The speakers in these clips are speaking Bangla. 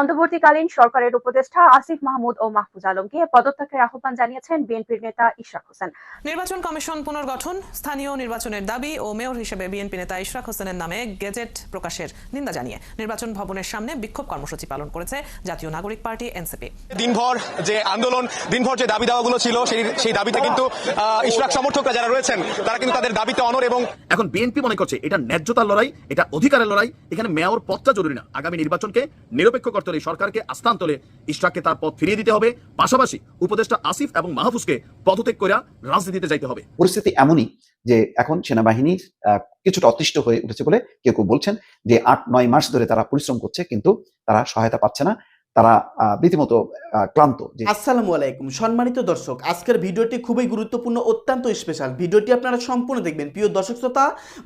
অন্তর্বর্তীকালীন সরকারের উপদেষ্টা আসিফ মাহমুদ ও মাহফুজ আলমকে পদত্যাগের আহ্বান জানিয়েছেন বিএনপির নেতা ইশরাক হোসেন। নির্বাচন কমিশন পুনর্গঠন স্থানীয় নির্বাচনের দাবি ও মেয়র হিসেবে বিএনপি নেতা ইশরাক হোসেনের নামে গেজেট প্রকাশের নিন্দা জানিয়ে নির্বাচন ভবনের সামনে বিক্ষোভ কর্মসূচি পালন করেছে জাতীয় নাগরিক পার্টি এনসিপি। দিনভর যে আন্দোলন দিনভর যে দাবি দাওয়াগুলো ছিল সেই সেই দাবিতে কিন্তু ইশরাক সমর্থকরা যারা রয়েছেন তারা কিন্তু তাদের দাবিতে অনর এবং এখন বিএনপি মনে করছে এটা ন্যায্যতার লড়াই এটা অধিকারের লড়াই এখানে মেয়র পদটা জরুরি না। আগামী নির্বাচনকে নিরপেক্ষ করতে হলে সরকারকে আস্থান তোলে ইশরাককে তার পথ ফিরিয়ে দিতে হবে। পাশাপাশি উপদেষ্টা আসিফ এবং মাহফুজকে পদত্যাগ করে রাজনীতিতে যাইতে হবে। পরিস্থিতি এমনই যে এখন সেনাবাহিনীর কিছুটা অতিষ্ঠ হয়ে উঠেছে বলে কেউ কেউ বলছেন যে আট নয় মাস ধরে তারা পরিশ্রম করছে কিন্তু তারা সহায়তা পাচ্ছে না। তারা আহ, রীতিমতো ক্লান্ত আসসালামু আলাইকুম। সম্মানিত দর্শক আজকের ভিডিওটি খুবই গুরুত্বপূর্ণ অত্যন্ত স্পেশাল ভিডিওটি আপনারা সম্পূর্ণ দেখবেন। প্রিয় দর্শক শ্রোতা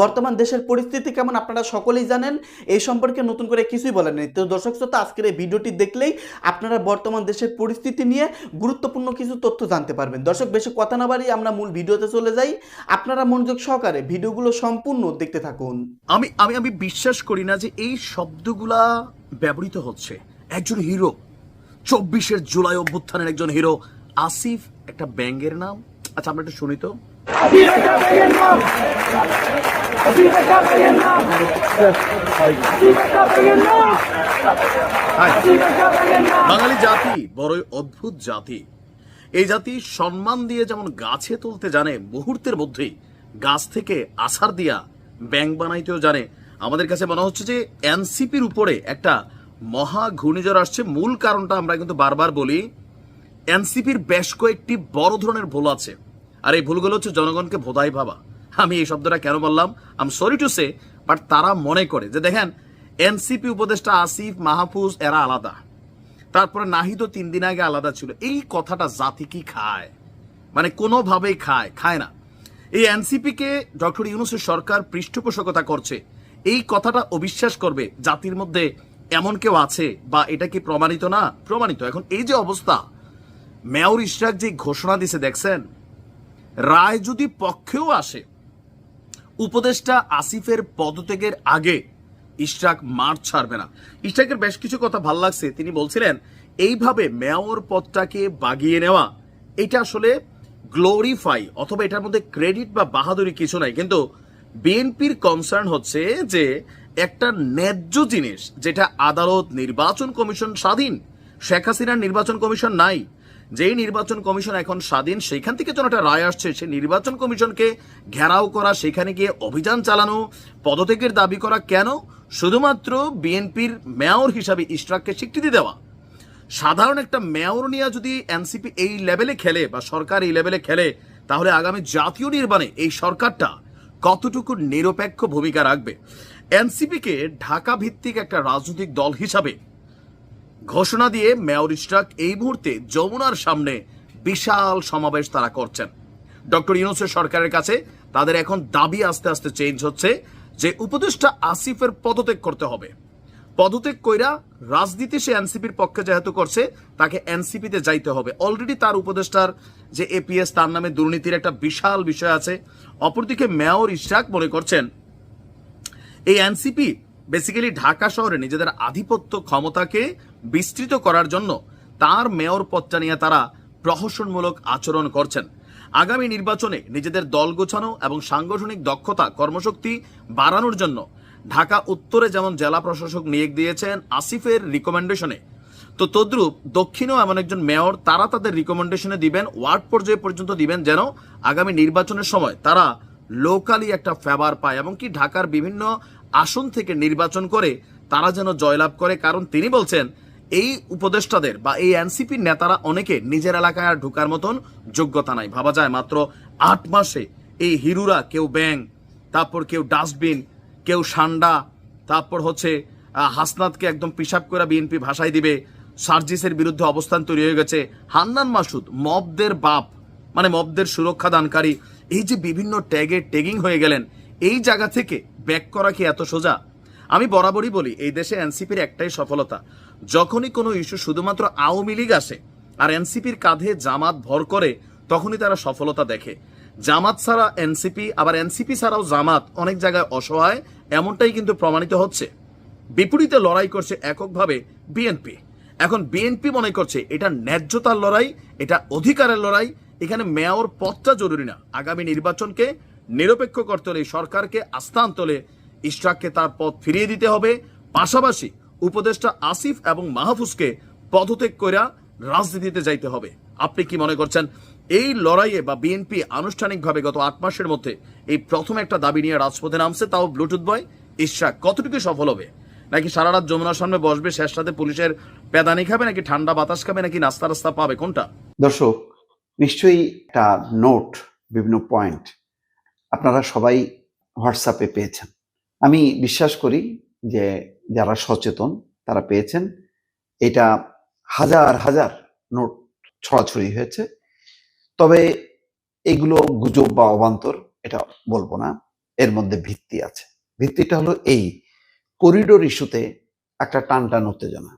বর্তমান দেশের পরিস্থিতি কেমন আপনারা সকলেই জানেন এই সম্পর্কে নতুন করে কিছুই বলেন নেই। তো দর্শক শ্রোতা আজকের এই ভিডিওটি দেখলেই আপনারা বর্তমান দেশের পরিস্থিতি নিয়ে গুরুত্বপূর্ণ কিছু তথ্য জানতে পারবেন। দর্শক বেশি কথা না বাড়িয়ে আমরা মূল ভিডিওতে চলে যাই। আপনারা মনোযোগ সহকারে ভিডিওগুলো সম্পূর্ণ দেখতে থাকুন। আমি আমি আমি বিশ্বাস করি না যে এই শব্দগুলা ব্যবহৃত হচ্ছে। একজন হিরো চব্বিশের জুলাই অভ্যুত্থানের একজন হিরো আসিফ, একটা ব্যাঙ্গের নাম? আচ্ছা আমরা একটু শুনি তো। বাঙালি জাতি বড়ই অদ্ভুত জাতি। এই জাতি সম্মান দিয়ে যেমন গাছে তুলতে জানে, মুহূর্তের মধ্যেই গাছ থেকে আছার দিয়া ব্যাং বানাইতেও জানে। আমাদের কাছে মনে হচ্ছে যে এনসিপির উপরে একটা মহা ঘূর্ণিঝড় আসছে। মূল কারণটা আমরা কিন্তু বারবার বলি, এনসিপির বেশ কয়েকটি বড় ধরনের ভুল আছে। আর এই ভুলগুলো হচ্ছে জনগণকে ভোদাই ভাবা। আমি এই শব্দটা কেন বললাম? আম সরি টু সে বাট তারা মনে করে যে দেখেন, এনসিপি উপদেষ্টা আসিফ, মাহফুজ, এরা আলাদা। তারপরে নাহিদও তিন দিন আগে আলাদা ছিল। এই কথাটা জাতি কি খায়? মানে কোনোভাবেই খায় খায় না। এই এনসিপি কে ডক্টর ইউনুসের সরকার পৃষ্ঠপোষকতা করছে। এই কথাটা অবিশ্বাস করবে জাতির মধ্যে এমন কেউ আছে বা এটা কি প্রমাণিত না? প্রমাণিত। এখন এই যে অবস্থা, মেয়র ইশরাক যে ঘোষণা দিছে, দেখছেন? রায় যদি পক্ষেও আসে, উপদেষ্টা আসিফের পদত্যাগের আগে ইশরাক মাঠ ছাড়বে না। ইশরাকের বেশ কিছু কথা ভালো লাগছে। তিনি বলছিলেন, এইভাবে মেয়র পদটাকে বাগিয়ে নেওয়া, এটা আসলে গ্লোরিফাই অথবা এটার মধ্যে ক্রেডিট বা বাহাদুরি কিছু নাই। কিন্তু বিএনপির কনসার্ন হচ্ছে যে একটা ন্যায্য জিনিস যেটা আদালত, নির্বাচন কমিশন স্বাধীন। শেখ হাসিনার নির্বাচন কমিশন নাই। যেই নির্বাচন কমিশন এখন স্বাধীন সেখান থেকে যখন একটা রায় আসছে, সেই নির্বাচন কমিশনকে ঘেরাও করা, সেখানে গিয়ে অভিযান চালানো, পদত্যাগের দাবি করা কেন? শুধুমাত্র বিএনপির মেয়র হিসাবে ইশরাককে স্বীকৃতি দেওয়া। সাধারণ একটা মেয়র নিয়ে যদি এনসিপি এই লেভেলে খেলে বা সরকার এই লেভেলে খেলে, তাহলে আগামী জাতীয় নির্বাণে এই সরকারটা কতটুকু নিরপেক্ষ ভূমিকা রাখবে? এনসিপিকে ঢাকা ভিত্তিক একটা রাজনৈতিক দল হিসাবে ঘোষণা দিয়ে মেয়র ইস্টাক এই মুহূর্তে যমুনার সামনে বিশাল সমাবেশ তারা করছেন। ডক্টর ইউনুসের সরকারের কাছে তাদের এখন দাবি আস্তে আস্তে চেঞ্জ হচ্ছে যে উপদেষ্টা আসিফের পদত্যাগ করতে হবে। পদত্যাগ কইরা রাজনীতি সে এনসিপির পক্ষে যেহেতু করছে, তাকে এনসিপিতে যাইতে হবে। অলরেডি তার উপদেষ্টার যে এপিএস তার নামে দুর্নীতির একটা বিশাল বিষয় আছে। অপরদিকে মেয়র ইশরাক মনে করছেন, এই এনসিপি বেসিক্যালি ঢাকা শহরে নিজেদের আধিপত্য ক্ষমতাকে বিস্তৃত করার জন্য তার মেয়র পদটা নিয়ে তারা প্রহসনমূলক আচরণ করছেন। আগামী নির্বাচনে নিজেদের দল গোছানো এবং সাংগঠনিক দক্ষতা, কর্মশক্তি বাড়ানোর জন্য ঢাকা উত্তরে যেমন জেলা প্রশাসক নিয়োগ দিয়েছেন আসিফের রিকমেন্ডেশনে তো তদ্রুপ দক্ষিণেও এমন একজন মেয়র, তারা তাদের রিকমেন্ডেশনে দিবেন, ওয়ার্ড পর্যায়ে পর্যন্ত দিবেন যেন আগামী নির্বাচনের সময় তারা লোকালি একটা ফেভার পায় এমনকি ঢাকার বিভিন্ন আসন থেকে নির্বাচন করে তারা যেন জয়লাভ করে। কারণ তিনি বলছেন, এই উপদেষ্টাদের বা এই এনসিপির নেতারা অনেকে নিজের এলাকায় আর ঢোকার মতন যোগ্যতা নাই। ভাবা যায় মাত্র আট মাসে এই হিরুরা কেউ ব্যাং তারপর কেউ ডাস্টবিন কেউ সান্ডা, তারপর হচ্ছে হাসনাতকে একদম পিসাব করে বিএনপি ভাষায় দিবে। সার্জিসের বিরুদ্ধে অবস্থান তৈরি হয়ে গেছে। হান্নান মাসুদ, মবদের বাপ মানে মবদের সুরক্ষা দানকারী, এই যে বিভিন্ন ট্যাগে ট্যাগিং হয়ে গেলেন, এই জায়গা থেকে ব্যাক করা কি এত সোজা? আমি বরাবরই বলি, এই দেশে এনসিপির একটাই সফলতা, যখনই কোনো ইস্যু শুধুমাত্র আওয়ামী লীগ আসে, আর এনসিপির কাঁধে জামাত ভর করে, তখনই তারা সফলতা দেখে। জামাত ছাড়া এনসিপি, আবার এনসিপি ছাড়াও জামাত অনেক জায়গায় অসহায়, এমনটাই কিন্তু প্রমাণিত হচ্ছে। বিপরীতে লড়াই করছে এককভাবে বিএনপি। এখন বিএনপি মনে করছে এটা ন্যায্যতার লড়াই, এটা অধিকারের লড়াই, এখানে মেয়র পদটা জরুরি না। আগামী নির্বাচনকে নিরপেক্ষ করতে হলে, সরকারকে আস্থান তোলে, ইশরাককে তার পদ ফিরিয়ে দিতে হবে। পাশাপাশি উপদেষ্টা আসিফ এবং মাহফুজকে পদত্যাগ কইরা রাজনীতিতে যাইতে হবে। আপনি কি মনে করছেন? এই লড়াইয়ে বা বিএনপি আনুষ্ঠানিকভাবে গত আট মাসের মধ্যে এই প্রথম একটা দাবি নিয়ে রাজপথে নামছে, তাও ব্লুটুথ বয় ইশরাক, কতটুকু সফল হবে? নাকি সারা রাত যমুনার সামনে বসবে, শেষ রাতে পুলিশের পেদানি খাবে, নাকি ঠান্ডা বাতাস খাবে, নাকি নাস্তা রাস্তা পাবে? কোনটা? দর্শক, নিশ্চয়ই একটা নোট বিভিন্ন পয়েন্ট আপনারা সবাই হোয়াটসঅ্যাপে পেয়েছেন। আমি বিশ্বাস করি যে যারা সচেতন, তারা পেয়েছেন। এটা হাজার হাজার নোট ছড়াছড়ি হয়েছে। তবে এগুলো গুজব বা অবান্তর, এটা বলব না, এর মধ্যে ভিত্তি আছে। ভিত্তিটা হলো এই করিডোর ইস্যুতে একটা টান টান উত্তেজনা।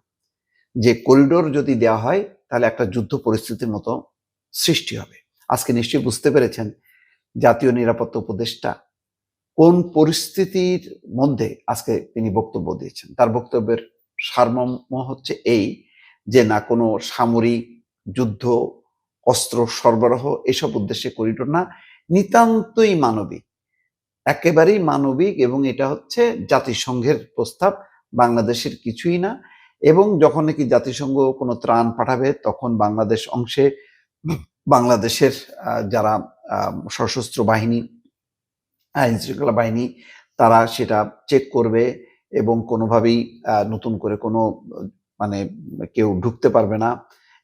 যে করিডোর যদি দেওয়া হয়, তাহলে একটা যুদ্ধ পরিস্থিতির মতো সৃষ্টি হবে। আজকে নিশ্চয়ই বুঝতে পেরেছেন, জাতীয় নিরাপত্তা উপদেষ্টা কোন পরিস্থিতির মধ্যে আজকে তিনি বক্তব্য দিয়েছেন। তার বক্তব্যের সারমর্ম হচ্ছে এই, যে না কোনো সামরিক যুদ্ধ অস্ত্র সরবরাহ এসব উদ্দেশ্যে করিডোর না। নিতান্তই মানবিক। একেবারেই মানবিক এবং এটা হচ্ছে জাতিসংঘের প্রস্তাব, বাংলাদেশের কিছুই না। এবং যখন নাকি জাতিসংঘ কোনো ত্রাণ পাঠাবে, তখন বাংলাদেশ অংশে বাংলাদেশের যারা সশস্ত্র বাহিনী, আইন শৃঙ্খলা বাহিনী, তারা সেটা চেক করবে এবং কোনোভাবেই নতুন করে কোনো মানে কেউ ঢুকতে পারবে না।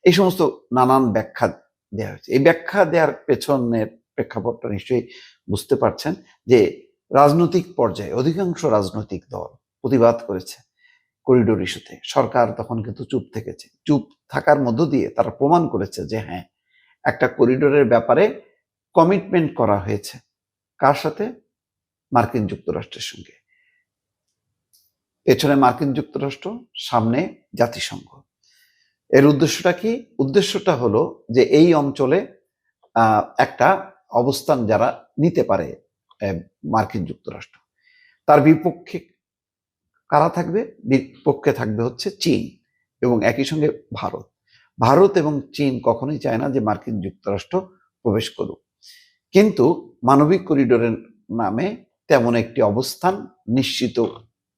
এই সমস্ত নানান ব্যাখ্যা দেওয়া হয়েছে। এই ব্যাখ্যা দেওয়ার পেছনের প্রেক্ষাপটটা নিশ্চয়ই বুঝতে পারছেন যে রাজনৈতিক পর্যায়ে অধিকাংশ রাজনৈতিক দল প্রতিবাদ করেছে করিডোর ইস্যুতে। সরকার তখন কিন্তু চুপ থেকেছে। চুপ থাকার মধ্য দিয়ে তারা প্রমাণ করেছে যে হ্যাঁ একটা করিডোরের ব্যাপারে কমিটমেন্ট করা হয়েছে। কার সাথে? মার্কিন যুক্তরাষ্ট্রের সঙ্গে। পেছনে মার্কিন যুক্তরাষ্ট্র, সামনে জাতিসংঘ। এর উদ্দেশ্যটা কি? উদ্দেশ্যটা হলো যে এই অঞ্চলে একটা অবস্থান যারা নিতে পারে মার্কিন যুক্তরাষ্ট্র। তার বিপক্ষে কারা থাকবে? বিপক্ষে থাকবে হচ্ছে চীন এবং একই সঙ্গে ভারত। ভারত এবং চীন কখনোই চায় না যে মার্কিন যুক্তরাষ্ট্র প্রবেশ করুক। কিন্তু মানবিক করিডোরের নামে তেমন একটি অবস্থান নিশ্চিত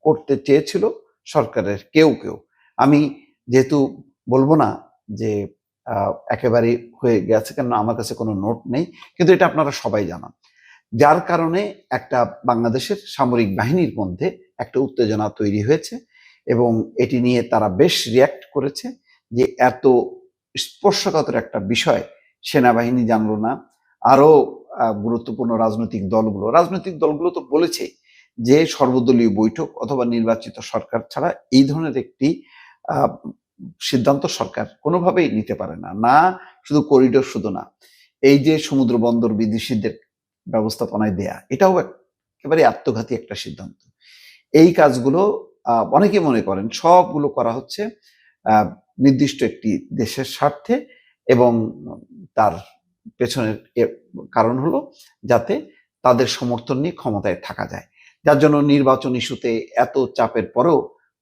করতে চেয়েছিল সরকারের কেউ কেউ। আমি যেহেতু বলব না যে একেবারে হয়ে গেছে কেন আমার কাছে কোনো নোট নেই কিন্তু এটা আপনারা সবাই জানান। যার কারণে একটা বাংলাদেশের সামরিক বাহিনীর মধ্যে একটা উত্তেজনা তৈরি হয়েছে এবং এটি নিয়ে তারা বেশ রিয়াক্ট করেছে যে এত স্পর্শকাতর একটা বিষয় সেনাবাহিনী জানলো না। আরও আহ, গুরুত্বপূর্ণ রাজনৈতিক দলগুলো রাজনৈতিক দলগুলো তো বলেছে যে সর্বদলীয় বৈঠক অথবা নির্বাচিত সরকার ছাড়া এই ধরনের একটি সিদ্ধান্ত সরকার কোনোভাবেই নিতে পারে না। না, শুধু করিডোর শুধু না। এই যে সমুদ্র বন্দর বিদেশিদের ব্যবস্থাপনায় দেয়া, এটাও একেবারে আত্মঘাতী একটা সিদ্ধান্ত। এই কাজগুলো অনেকে মনে করেন সবগুলো করা হচ্ছে নির্দিষ্ট একটি দেশের স্বার্থে এবং তার পেছনের কারণ হলো যাতে তাদের সমর্থন নিয়ে ক্ষমতায় থাকা যায়। যার জন্য নির্বাচন ইস্যুতে এত চাপের পরেও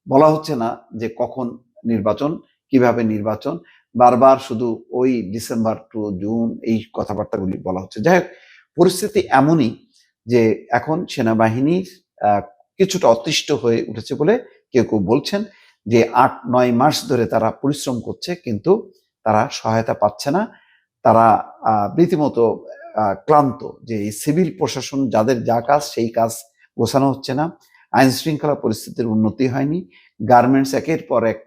বলা হচ্ছে না যে কখন নির্বাচন, কীভাবে নির্বাচন? বারবার শুধু ওই ডিসেম্বর টু জুন এই কথাবার্তাগুলি বলা হচ্ছে। যাই হোক, পরিস্থিতি এমনই যে এখন সেনাবাহিনীর কিছুটা অতিষ্ঠ হয়ে উঠেছে বলে কেউ কেউ বলছেন যে আট, নয় মাস ধরে তারা পরিশ্রম করছে কিন্তু তারা সহায়তা পাচ্ছে না। তারা রীতিমতো ক্লান্ত যে সিভিল প্রশাসন যাদের যা কাজ সেই কাজ গোছানো হচ্ছে না। আইন শৃঙ্খলা পরিস্থিতির উন্নতি হয়নি। গার্মেন্টস একের পর এক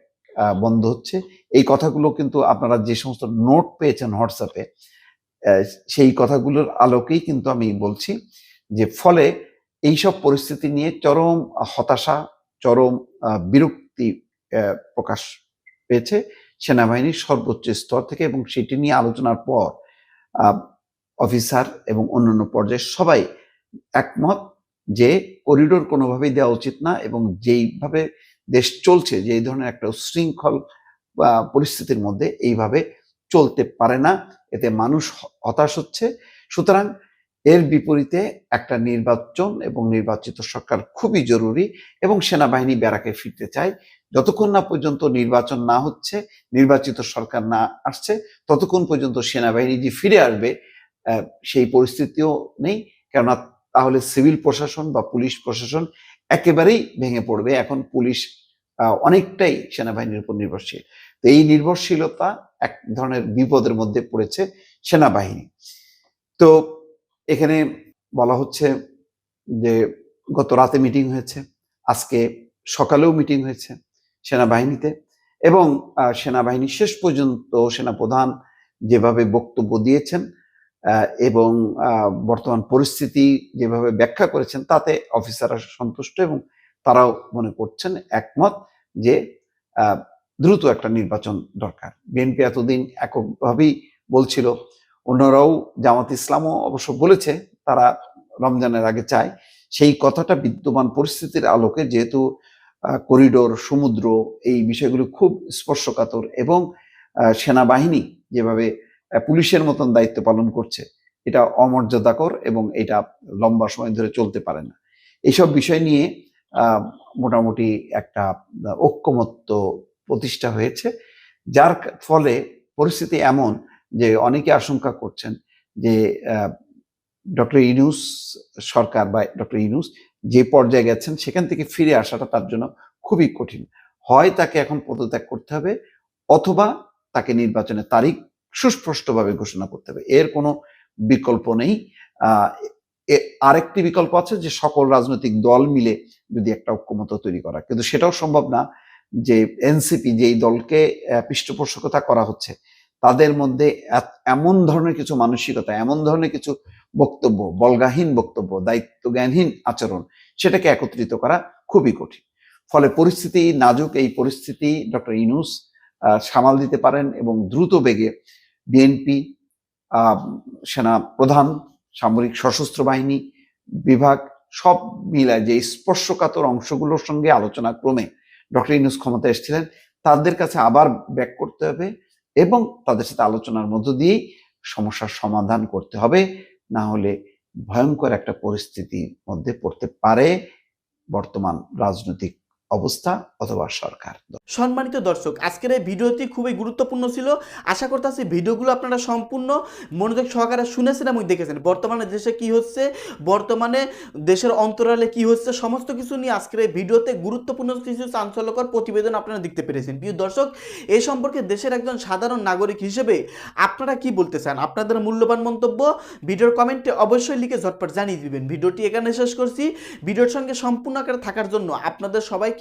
বন্ধ হচ্ছে। এই কথাগুলো কিন্তু আপনারা যে সমস্ত নোট পেয়েছেন হোয়াটসঅ্যাপে সেই কথাগুলোর আলোকেই কিন্তু আমি বলছি যে ফলে এইসব পরিস্থিতি নিয়ে চরম হতাশা, চরম বিরক্তি প্রকাশ পেয়েছে সেনাবাহিনীর সর্বোচ্চ স্তর থেকে এবং সেটি নিয়ে আলোচনার পর অফিসার এবং অন্যান্য পর্যায়ে সবাই একমত যে করিডোর কোনোভাবেই দেওয়া উচিত না এবং যেইভাবে দেশ চলছে যে এই ধরনের একটা উশৃঙ্খল আহ, পরিস্থিতির মধ্যে এইভাবে চলতে পারে না। এতে মানুষ হতাশ হচ্ছে। সুতরাং এর বিপরীতে একটা নির্বাচন এবং নির্বাচিত সরকার খুবই জরুরি এবং সেনাবাহিনী ব্যারাকে ফিরতে চায়। যতক্ষণ না পর্যন্ত নির্বাচন না হচ্ছে নির্বাচিত সরকার না আসছে ততক্ষণ পর্যন্ত সেনাবাহিনী যে ফিরে আসবে সেই পরিস্থিতিও নেই। কেননা তাহলে সিভিল প্রশাসন বা পুলিশ প্রশাসন একেবারেই ভেঙে পড়বে। এখন পুলিশ অনেকটাই সেনাবাহিনীর উপর নির্ভরশীল। তো এই নির্ভরশীলতা এক ধরনের বিপদের মধ্যে পড়েছে সেনাবাহিনী। তো এখানে বলা হচ্ছে যে গত রাতে মিটিং হয়েছে, আজকে সকালেও মিটিং হয়েছে সেনাবাহিনীতে এবং সেনাবাহিনী শেষ পর্যন্ত সেনাপ্রধান যেভাবে বক্তব্য দিয়েছেন এবং বর্তমান পরিস্থিতি যেভাবে ব্যাখ্যা করেছেন, তাতে অফিসাররা সন্তুষ্ট এবং তারাও মনে করছেন একমত যে দ্রুত একটা নির্বাচন দরকার। বিএনপি এতদিন এককভাবেই বলছিল, অন্যরাও জামাত ইসলামও অবশ্য বলেছে, তারা রমজানের আগে চায়। সেই কথাটা বিদ্যমান পরিস্থিতির আলোকে যেহেতু করিডোর, সমুদ্র, এই বিষয়গুলো খুব স্পর্শকাতর এবং সেনাবাহিনী যেভাবে পুলিশের মতন দায়িত্ব পালন করছে, এটা অমর্যাদাকর এবং এটা লম্বা সময় ধরে চলতে পারে না। এইসব বিষয় নিয়ে মোটামুটি একটা ঐক্যমত্য প্রতিষ্ঠা হয়েছে, যার ফলে পরিস্থিতি এমন যে অনেকে আশঙ্কা করছেন যে ডক্টর ইনুস সরকার বা ডক্টর ইনুস যে পর্যায়ে গেছেন, সেখান থেকে ফিরে আসাটা তার জন্য খুবই কঠিন। হয় তাকে এখন পদত্যাগ করতে হবে অথবা তাকে নির্বাচনের তারিখ সুস্পষ্টভাবে ঘোষণা করতে হবে। এর কোনো বিকল্প নেই। আরেকটি বিকল্প আছে যে সকল রাজনৈতিক দল মিলে যদি একটা ঐক্যমত তৈরি করা। কিন্তু সেটাও সম্ভব না যে এনসিপি যেই দলকে পৃষ্ঠপোষকতা করা হচ্ছে, তাদের মধ্যে এমন ধরনের কিছু মানসিকতা, এমন ধরনের কিছু বক্তব্য, বলগাহীন বক্তব্য দায়িত্ব জ্ঞানহীন আচরণ, সেটাকে একত্রিত করা খুবই কঠিন। ফলে পরিস্থিতি নাজুক এই পরিস্থিতি, ডক্টর ইনুস সামাল দিতে পারেন এবং দ্রুত বেগে বিএনপি সেনা প্রধান, সামরিক সশস্ত্র বাহিনী, বিভাগ, সব মিলায় যে স্পর্শকাতর অংশগুলোর সঙ্গে আলোচনা ক্রমে ডক্টর ইনুস ক্ষমতা এসেছিলেন, তাদের কাছে আবার ব্যাক করতে হবে এবং তাদের সাথে আলোচনার মধ্য দিয়েই সমস্যার সমাধান করতে হবে। না হলে ভয়ঙ্কর একটা পরিস্থিতির মধ্যে পড়তে পারে বর্তমান রাজনৈতিক অবস্থা অথবা সরকার। সম্মানিত দর্শক, আজকের এই ভিডিওটি খুবই গুরুত্বপূর্ণ ছিল। আশা করতেছি ভিডিওগুলো আপনারা সম্পূর্ণ মনোযোগ সহকারে শুনেছেন এবং দেখেছেন। বর্তমানে দেশে কি হচ্ছে, বর্তমানে দেশের অন্তরালে কি হচ্ছে, সমস্ত কিছু নিয়ে আজকের এই ভিডিওতে গুরুত্বপূর্ণ কিছু চাঞ্চল্যকর প্রতিবেদন আপনারা দেখতে পেরেছেন। প্রিয় দর্শক এই সম্পর্কে দেশের একজন সাধারণ নাগরিক হিসেবে আপনারা কি বলতে চান? আপনাদের মূল্যবান মন্তব্য ভিডিওর কমেন্টে অবশ্যই লিখে ঝটপট জানিয়ে দিবেন। ভিডিওটি এখানে শেষ করছি। ভিডিওর সঙ্গে সম্পূর্ণ আকারে থাকার জন্য আপনাদের